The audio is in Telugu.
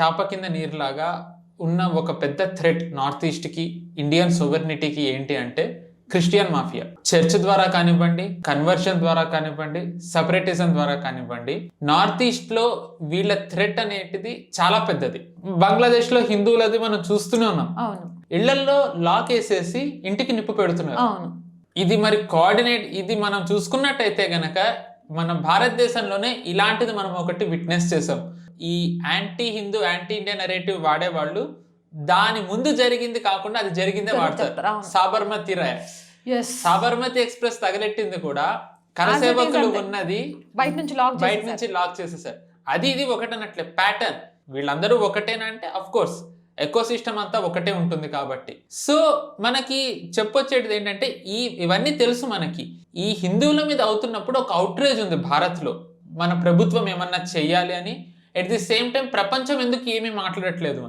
చాప కింద నీరులాగా ఉన్న ఒక పెద్ద థ్రెట్ నార్త్ ఈస్ట్కి ఇండియన్ సోవర్నిటీకి ఏంటి అంటే క్రిస్టియన్ మాఫియా చర్చ్ ద్వారా కానివ్వండి కన్వర్షన్ ద్వారా కానివ్వండి సపరేటిజం ద్వారా కానివ్వండి నార్త్ ఈస్ట్లో వీళ్ళ థ్రెట్ అనేటిది చాలా పెద్దది. బంగ్లాదేశ్లో హిందువులది మనం చూస్తూనే ఉన్నాం. అవును. ఇళ్ళల్లో లాక్ వేసేసి ఇంటికి నిప్పు పెడుతున్నారు. అవును. ఇది మరి కోఆర్డినేట్ ఇది మనం చూసుకున్నట్టయితే గనక మన భారతదేశంలోనే ఇలాంటిది మనం ఒకటి విట్నెస్ చేసాం ఈ anti Hindu anti Indian narrative వాడేవాళ్ళు దాని ముందు జరిగింది కాకుండా అది జరిగిందే వాడతారు. సాబర్మతి ఎస్ సాబర్మతి ఎక్స్ప్రెస్ తగలెట్టింది కూడా. కరసేవకులు. ఉన్నది బయట నుంచి లాక్ బయట నుంచి లాక్ చేసేసారు. అది ఇది ఒకటనట్లే ప్యాటర్న్ వీళ్ళందరూ ఒకటేనా అంటే అఫ్ కోర్స్ ఎకో సిస్టమ్ అంతా ఒకటే ఉంటుంది కాబట్టి. సో మనకి చెప్పొచ్చేది ఏంటంటే ఈ ఇవన్నీ తెలుసు మనకి. ఈ హిందువుల మీద అవుతున్నప్పుడు ఒక అవుట్రేజ్ ఉంది భారత్లో. మన ప్రభుత్వం ఏమన్నా చెయ్యాలి అని ఎట్ ది సేమ్ టైం ప్రపంచం ఎందుకు ఏమీ మాట్లాడట్లేదు?